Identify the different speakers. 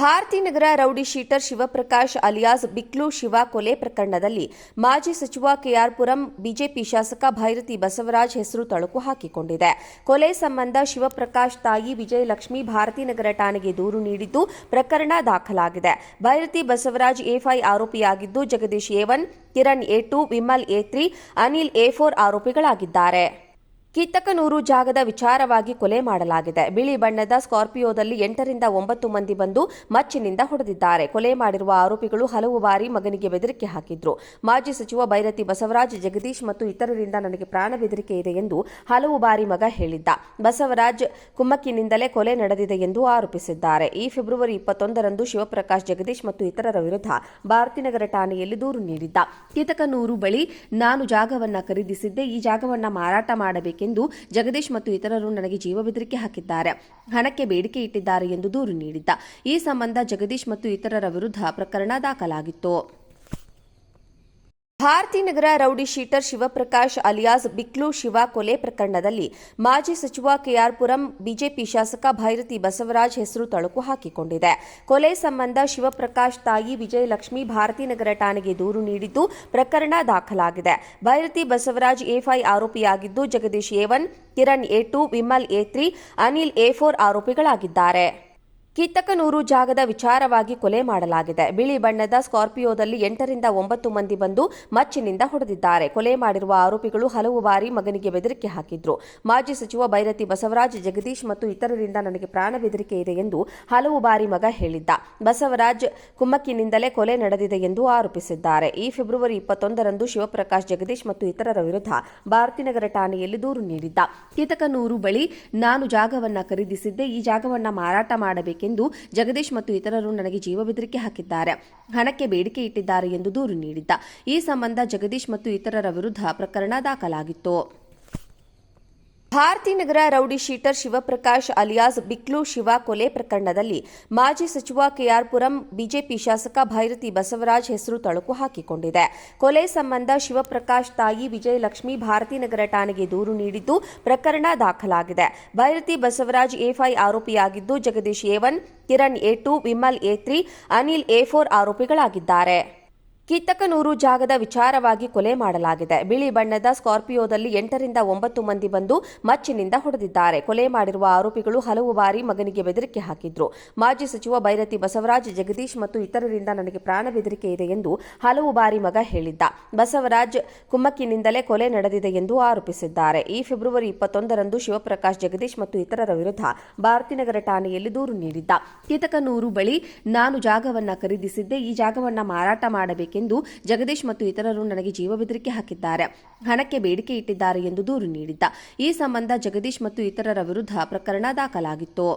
Speaker 1: Bharathinagar rowdy sheeter Shivaprakash alias Biklu Shiva ಕೊಲೆ ಪ್ರಕರಣದಲ್ಲಿ ಮಾಜಿ ಸಚಿವ ಕೆಆರ್ಪುರಂ, ಬಿಜೆಪಿ ಶಾಸಕ ಭೈರತಿ ಬಸವರಾಜ್ ಹೆಸರು ತಳುಕು ಹಾಕಿಕೊಂಡಿದೆ. ಕೊಲೆ ಸಂಬಂಧ ಶಿವಪ್ರಕಾಶ್ ತಾಯಿ ವಿಜಯಲಕ್ಷ್ಮಿ ಭಾರತೀನಗರ ಠಾಣೆಗೆ ದೂರು ನೀಡಿದ್ದು ಪ್ರಕರಣ ದಾಖಲಾಗಿದೆ. Byrathi Basavaraj FY ಆರೋಪಿಯಾಗಿದ್ದು Jagadish A one, Kiran A two, Vimal A three, Anil A four ಆರೋಪಿಗಳಾಗಿದ್ದಾರೆ. Kithaganur ಜಾಗದ ವಿಚಾರವಾಗಿ ಕೊಲೆ ಮಾಡಲಾಗಿದೆ. ಬಿಳಿ ಬಣ್ಣದ ಸ್ಕಾರ್ಪಿಯೋದಲ್ಲಿ ಎಂಟರಿಂದ ಒಂಬತ್ತು ಮಂದಿ ಬಂದು ಮಚ್ಚಿನಿಂದ ಹೊಡೆದಿದ್ದಾರೆ. ಕೊಲೆ ಮಾಡಿರುವ ಆರೋಪಿಗಳು ಹಲವು ಬಾರಿ ಮಗನಿಗೆ ಬೆದರಿಕೆ ಹಾಕಿದ್ರು. ಮಾಜಿ ಸಚಿವ ಬೈರತಿ ಬಸವರಾಜ್, ಜಗದೀಶ್ ಮತ್ತು ಇತರರಿಂದ ನನಗೆ ಪ್ರಾಣ ಬೆದರಿಕೆ ಇದೆ ಎಂದು ಹಲವು ಬಾರಿ ಮಗ ಹೇಳಿದ್ದ. ಬಸವರಾಜ್ ಕುಮ್ಮಕ್ಕಿನಿಂದಲೇ ಕೊಲೆ ನಡೆದಿದೆ ಎಂದು ಆರೋಪಿಸಿದ್ದಾರೆ. ಈ ಫೆಬ್ರವರಿ ಇಪ್ಪತ್ತೊಂದರಂದು ಶಿವಪ್ರಕಾಶ್, ಜಗದೀಶ್ ಮತ್ತು ಇತರರ ವಿರುದ್ಧ ಭಾರತೀನಗರ ಠಾಣೆಯಲ್ಲಿ ದೂರು ನೀಡಿದ್ದ. ಕಿತಕನೂರು ಬಳಿ ನಾನು ಜಾಗವನ್ನ ಖರೀದಿಸಿದ್ದೆ. ಈ ಜಾಗವನ್ನ ಮಾರಾಟ ಮಾಡಬೇಕೆಂದು ಜಗದೀಶ್ ಮತ್ತು ಇತರರು ನನಗೆ ಜೀವ ಬೆದರಿಕೆ ಹಾಕಿದ್ದಾರೆ. ಹಣಕ್ಕೆ ಬೇಡಿಕೆ ಇಟ್ಟಿದ್ದಾರೆ ಎಂದು ದೂರು ನೀಡಿದ್ದ. ಈ ಸಂಬಂಧ ಜಗದೀಶ್ ಮತ್ತು ಇತರರ ವಿರುದ್ಧ ಪ್ರಕರಣ ದಾಖಲಾಗಿತ್ತು. Bharathinagar rowdy sheeter Shivaprakash alias Biklu Shiva ಕೊಲೆ ಪ್ರಕರಣದಲ್ಲಿ ಮಾಜಿ ಸಚಿವ ಕೆಆರ್ಪುರಂ ಬಿಜೆಪಿ ಶಾಸಕ ಭೈರತಿ ಬಸವರಾಜ್ ಹೆಸರು ತಳುಕು ಹಾಕಿಕೊಂಡಿದೆ. ಕೊಲೆ ಸಂಬಂಧ ಶಿವಪ್ರಕಾಶ್ ತಾಯಿ ವಿಜಯಲಕ್ಷ್ಮಿ ಭಾರತೀನಗರ ಠಾಣೆಗೆ ದೂರು ನೀಡಿದ್ದು ಪ್ರಕರಣ ದಾಖಲಾಗಿದೆ. Byrathi Basavaraj FY ಆರೋಪಿಯಾಗಿದ್ದು Jagadish A one, Kiran A two, Vimal A three, Anil A four ಆರೋಪಿಗಳಾಗಿದ್ದಾರೆ. Kithaganur ಜಾಗದ ವಿಚಾರವಾಗಿ ಕೊಲೆ ಮಾಡಲಾಗಿದೆ. ಬಿಳಿ ಬಣ್ಣದ ಸ್ಕಾರ್ಪಿಯೋದಲ್ಲಿ ಎಂಟರಿಂದ ಒಂಬತ್ತು ಮಂದಿ ಬಂದು ಮಚ್ಚಿನಿಂದ ಹೊಡೆದಿದ್ದಾರೆ. ಕೊಲೆ ಮಾಡಿರುವ ಆರೋಪಿಗಳು ಹಲವು ಬಾರಿ ಮಗನಿಗೆ ಬೆದರಿಕೆ ಹಾಕಿದ್ರು. ಮಾಜಿ ಸಚಿವ ಬೈರತಿ ಬಸವರಾಜ್, ಜಗದೀಶ್ ಮತ್ತು ಇತರರಿಂದ ನನಗೆ ಪ್ರಾಣ ಬೆದರಿಕೆ ಇದೆ ಎಂದು ಹಲವು ಬಾರಿ ಮಗ ಹೇಳಿದ್ದ. ಬಸವರಾಜ್ ಕುಮ್ಮಕ್ಕಿನಿಂದಲೇ ಕೊಲೆ ನಡೆದಿದೆ ಎಂದು ಆರೋಪಿಸಿದ್ದಾರೆ. ಈ ಫೆಬ್ರವರಿ ಇಪ್ಪತ್ತೊಂದರಂದು ಶಿವಪ್ರಕಾಶ್, ಜಗದೀಶ್ ಮತ್ತು ಇತರರ ವಿರುದ್ಧ ಭಾರತೀನಗರ ಠಾಣೆಯಲ್ಲಿ ದೂರು ನೀಡಿದ್ದ. ಕಿತಕನೂರು ಬಳಿ ನಾನು ಜಾಗವನ್ನ ಖರೀದಿಸಿದ್ದೆ. ಈ ಜಾಗವನ್ನ ಮಾರಾಟ ಮಾಡಬೇಕೆಂದು ಜಗದೀಶ್ ಮತ್ತು ಇತರರು ನನಗೆ ಜೀವ ಬೆದರಿಕೆ ಹಾಕಿದ್ದಾರೆ. ಹಣಕ್ಕೆ ಬೇಡಿಕೆ ಇಟ್ಟಿದ್ದಾರೆ ಎಂದು ದೂರು ನೀಡಿದ್ದ. ಈ ಸಂಬಂಧ ಜಗದೀಶ್ ಮತ್ತು ಇತರರ ವಿರುದ್ಧ ಪ್ರಕರಣ ದಾಖಲಾಗಿತ್ತು. Bharathinagar rowdy sheeter Shivaprakash alias Biklu Shiva ಕೊಲೆ ಪ್ರಕರಣದಲ್ಲಿ ಮಾಜಿ ಸಚಿವ ಕೆಆರ್ಪುರಂ ಬಿಜೆಪಿ ಶಾಸಕ ಭೈರತಿ ಬಸವರಾಜ್ ಹೆಸರು ತಳುಕು ಹಾಕಿಕೊಂಡಿದೆ. ಕೊಲೆ ಸಂಬಂಧ ಶಿವಪ್ರಕಾಶ್ ತಾಯಿ ವಿಜಯಲಕ್ಷ್ಮಿ ಭಾರತೀನಗರ ಠಾಣೆಗೆ ದೂರು ನೀಡಿದ್ದು ಪ್ರಕರಣ ದಾಖಲಾಗಿದೆ. Byrathi Basavaraj FY ಆರೋಪಿಯಾಗಿದ್ದು Jagadish A one, Kiran A two, Vimal A three, Anil A four ಆರೋಪಿಗಳಾಗಿದ್ದಾರೆ. Kithaganur ಜಾಗದ ವಿಚಾರವಾಗಿ ಕೊಲೆ ಮಾಡಲಾಗಿದೆ. ಬಿಳಿ ಬಣ್ಣದ ಸ್ಕಾರ್ಪಿಯೋದಲ್ಲಿ ಎಂಟರಿಂದ ಒಂಬತ್ತು ಮಂದಿ ಬಂದು ಮಚ್ಚಿನಿಂದ ಹೊಡೆದಿದ್ದಾರೆ. ಕೊಲೆ ಮಾಡಿರುವ ಆರೋಪಿಗಳು ಹಲವು ಬಾರಿ ಮಗನಿಗೆ ಬೆದರಿಕೆ ಹಾಕಿದ್ರು. ಮಾಜಿ ಸಚಿವ ಬೈರತಿ ಬಸವರಾಜ್, ಜಗದೀಶ್ ಮತ್ತು ಇತರರಿಂದ ನನಗೆ ಪ್ರಾಣ ಬೆದರಿಕೆ ಇದೆ ಎಂದು ಹಲವು ಬಾರಿ ಮಗ ಹೇಳಿದ್ದ. ಬಸವರಾಜ್ ಕುಮ್ಮಕ್ಕಿನಿಂದಲೇ ಕೊಲೆ ನಡೆದಿದೆ ಎಂದು ಆರೋಪಿಸಿದ್ದಾರೆ. ಈ ಫೆಬ್ರವರಿ ಇಪ್ಪತ್ತೊಂದರಂದು ಶಿವಪ್ರಕಾಶ್, ಜಗದೀಶ್ ಮತ್ತು ಇತರರ ವಿರುದ್ಧ ಭಾರತಿನಗರ ಠಾಣೆಯಲ್ಲಿ ದೂರು ನೀಡಿದ್ದ. ಕಿತಕನೂರು ಬಳಿ ನಾನು ಜಾಗವನ್ನ ಖರೀದಿಸಿದ್ದೆ. ಈ ಜಾಗವನ್ನ ಮಾರಾಟ ಮಾಡಬೇಕೆಂದು ಜಗದೀಶ್ ಮತ್ತು ಇತರರು ನನಗೆ ಜೀವ ಬೆದರಿಕೆ ಹಾಕಿದ್ದಾರೆ. ಹಣಕ್ಕೆ ಬೇಡಿಕೆ ಇಟ್ಟಿದ್ದಾರೆ ಎಂದು ದೂರು ನೀಡಿದ್ದ. ಈ ಸಂಬಂಧ ಜಗದೀಶ್ ಮತ್ತು ಇತರರ ವಿರುದ್ಧ ಪ್ರಕರಣ ದಾಖಲಾಗಿತ್ತು.